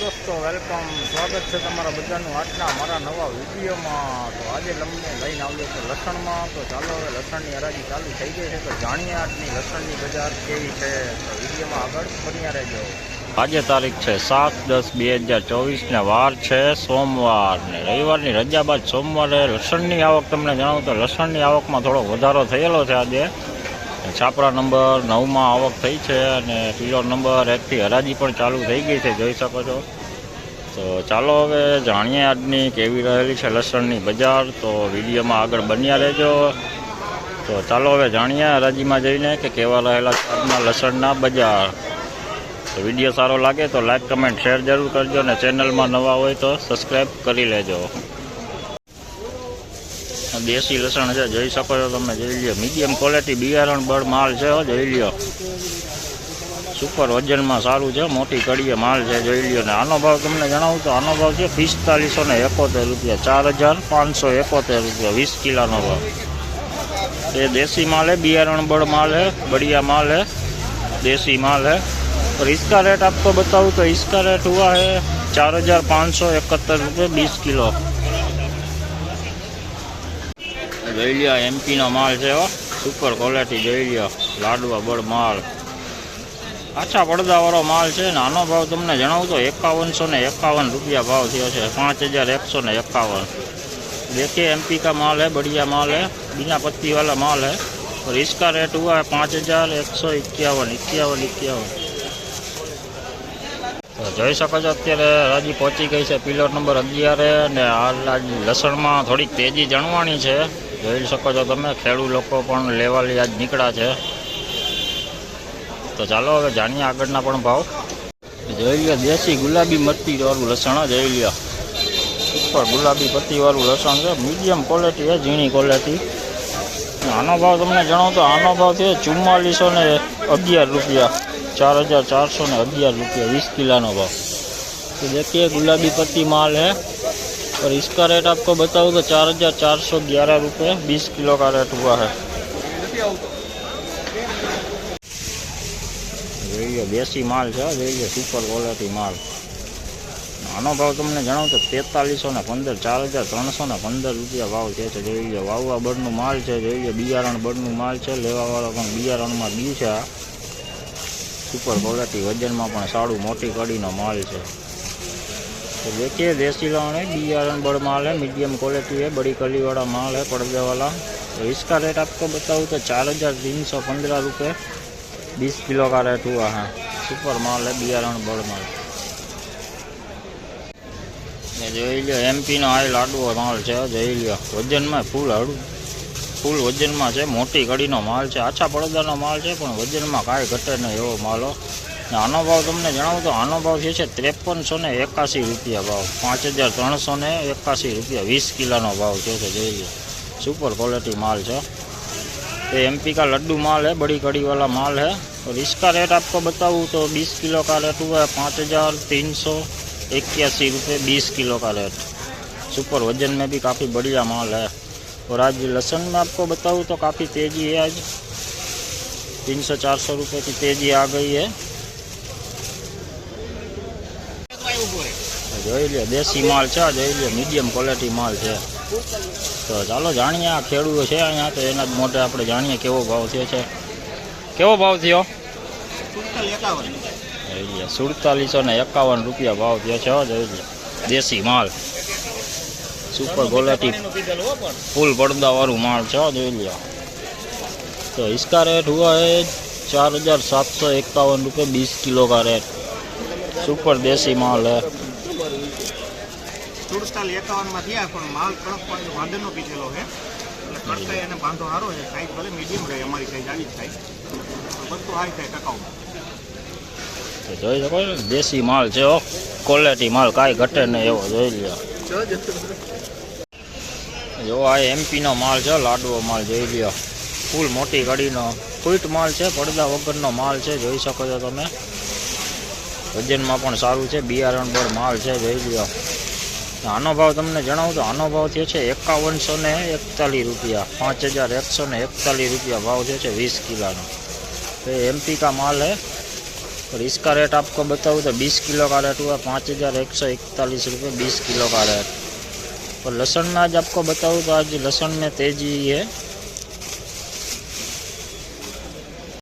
દોસ્તો વેલકમ સ્વાગત છે તમારા બધાનું આજના મારા નવા વિડીયોમાં. તો આજે તમને લઈને આવ્યો છે લસણમાં. તો ચાલો હવે લસણની હરાજી ચાલુ થઈ ગઈ છે. તો જાણીએ આજની લસણની બજાર કેવી છે. તો વિડીયોમાં આગળ બન્યા રહેજો. આજે તારીખ છે સાત દસ બે હજાર ચોવીસને વાર છે સોમવાર ને રવિવારની રજા બાદ સોમવારે લસણની આવક. તમને જણાવું તો લસણની આવકમાં થોડો વધારો થયેલો છે આજે. છાપરા નંબર નવમાં આવક થઈ છે અને કિલો નંબર એકથી હરાજી પણ ચાલુ થઈ ગઈ છે, જોઈ શકો છો. તો ચાલો હવે જાણીએ આજની કેવી રહેલી છે લસણની બજાર. તો વિડીયોમાં આગળ બન્યા રહેજો. તો ચાલો હવે જાણીએ હરાજીમાં જઈને કે કેવા રહેલા આજના લસણના બજાર. તો વીડિયો સારો લાગે તો લાઈક, કમેન્ટ, શેર જરૂર કરજો અને ચેનલમાં નવા હોય તો સબસ્ક્રાઈબ કરી લેજો. દેશી લસણ છે જોઈ શકો છો તમે જોઈ લ્યો મીડિયમ ક્વોલિટી બિયારણ બળ માલ છે હો, જોઈ લ્યો સુપર વજનમાં સારું છે મોટી કડીએ માલ છે જોઈ લ્યો ને આનો ભાવ તમને જણાવું તો આનો ભાવ છે પિસ્તાલીસો ને એકોતેર રૂપિયા ચાર હજાર પાંચસો એકોતેર રૂપિયા વીસ કિલોનો ભાવ ये देसी माल है बियारण बड़ माल है बढ़िया माल है देसी माल है और इसका रेट आपको बताऊँ तो इसका रेट हुआ है चार हजार पाँच सौ इकहत्तर रुपये बीस किलो જોઈ લ્યો એમપીનો માલ છે હો સુપર ક્વોલિટી જોઈ લ્યો લાડવા બળ માલ આછા પડદાવાળો માલ છે ને આનો ભાવ તમને જણાવું તો એકાવનસો ને એકાવન રૂપિયા ભાવ થયો છે પાંચ હજાર એકસો ને એકાવન देखिए एमपी का माल है बढ़िया माल है बिना पत्ती वाला माल है और इसका रेट हुआ है पाँच हजार एक सौ इक्यावन इक्यावन इक्यावन તો જોઈ શકો છો અત્યારે હરાજી પહોંચી ગઈ છે પિલર નંબર અગિયારે અને હાલ આજ લસણમાં થોડીક તેજી જણવાની છે જોઈ શકો છો તમે, ખેડૂત લોકો પણ લેવાલી જ નીકળ્યા છે. તો ચાલો હવે જાણીએ આગળના પણ ભાવ. જોઈ લ્યો, દેશી ગુલાબી મરતીવાળું લસણ જોઈ લ્યો. ઉપર ગુલાબી પત્તીવાળું લસણ છે, મીડિયમ ક્વોલિટી છે, ઝીણી ક્વોલિટી આનો ભાવ તમને જણાવો તો આનો ભાવ છે ચુમ્માલીસો ને અગિયાર રૂપિયા, ચાર હજાર ચારસો ને અગિયાર રૂપિયા, વીસ કિલાનો ભાવ. તો દેખીએ, ગુલાબી પત્તી માલ હે. और इसका रेट आपको बताऊँ तो चार हजार चार सौ ग्यारह रुपये बीस किलो का रेट हुआ है જોઈએ દેશી માલ છે હો, જોઈએ સુપર ક્વોલિટી માલ આનો ભાવ તમને જણાવું તો તેતાલીસો ને પંદર ચાર હજાર ત્રણસો ને પંદર રૂપિયા ભાવ છે તો જોઈ લો વાવવા બળનું માલ છે જોઈ લો બિયારણ બળનું માલ છે લેવાવાળો પણ બિયારણમાં બી છે આ સુપર ક્વોલિટી વજનમાં પણ સારું મોટી કડીનો માલ છે तो देखिए देसी लौन है बियारण बड़ माल है मीडियम क्वालिटी है बड़ी कली वाला माल है पर्दे वाला तो इसका रेट आपको बताऊँ तो चार हज़ार तीन सौ पंद्रह रुपये बीस किलो का रेट हुआ है सुपर माल है बियारण बड़ माल ને જોઈ લ્યો એમપીનો આ લાડવો માલ છે હો, જોઈ લ્યો વજનમાં ફૂલ હળું ફૂલ વજનમાં છે મોટી કડીનો માલ છે આછા પડદાનો માલ છે પણ વજનમાં કાંઈ ઘટે નહીં એવો માલ હો. ને આનો ભાવ તમને જણાવું તો આનો ભાવ જે છે ત્રેપનસો ને એકાસી રૂપિયા ભાવ પાંચ હજાર ત્રણસો ને એકાસી રૂપિયા વીસ કિલોનો ભાવ છે તો જોઈ લો सुपर क्वालिटी माल है ये एमपी का लड्डू माल है बड़ी कड़ी वाला माल है और इसका रेट आपको बताऊँ तो 20 किलो का रेट हुआ है पाँच हज़ार तीन सौ इक्यासी रुपये बीस किलो का रेट सुपर वजन में भी काफ़ी बढ़िया माल है और आज लहसुन में आपको बताऊँ तो काफ़ी तेज़ी है आज तीन सौ चार सौ रुपये की तेज़ी आ गई है જોઈ લ્યો દેશી માલ છે જોઈ લ્યો મીડિયમ ક્વોલિટી માલ છે તો ચાલો જાણીએ આ ખેડૂતો છે અહીંયા તો એના જ મોટે આપણે જાણીએ કેવો ભાવ થયો છે કેવો ભાવ થયો જોઈ લ્યો સુડતાલીસો ને એકાવન રૂપિયા ભાવ થયો છે હો, જોઈ લ્યો દેશી માલ સુપર ક્વોલિટી फुल पर्दा वालू माल છે હો, જોઈ લ્યો तो इसका रेट हुआ है चार हजार सात सौ इक्यावन रुपये बीस किलो का रेट सुपर देसी माल है સુડતાલ એકાવનમાં થયા, પણ માલ કડક પાણી વાંદરનો પીધેલો છે. એટલે કડકાઈ અને બાંધો સારો છે. સાઈઝ ભલે મીડિયમ રહે, અમારી સાઈઝ આવી જ થાય. બધું સારી થાય ટકાઉમાં. જોઈ શકો દેશી માલ છે ક્વોલિટી માલ કાંઈ ઘટે નહીં એવો જોઈ લ્યો. જો આ એમપીનો માલ છે, લાડવો માલ જોઈ લ્યો. ફૂલ મોટી ગાડીનો ફૂટ માલ છે, પડદા વગરનો માલ છે, જોઈ શકો છો તમે. વજનમાં પણ સારું છે. બિયારણ પર માલ છે, જોઈ લ્યો. આનો ભાવ તમને જણાવું તો આનો ભાવ થયો છે એકાવનસો ને એકતાલીસ રૂપિયા પાંચ હજાર એકસો ને એકતાલીસ રૂપિયા ભાવ થયો છે વીસ કિલોનો तो एमपी का माल है और इसका रेट आपको बताऊँ तो 20 किलो का रेट हुआ पाँच हज़ार एक सौ इकतालीस रुपये बीस किलो का रेट और लहसुन में आज आपको बताऊँ तो आज लहसुन में तेजी है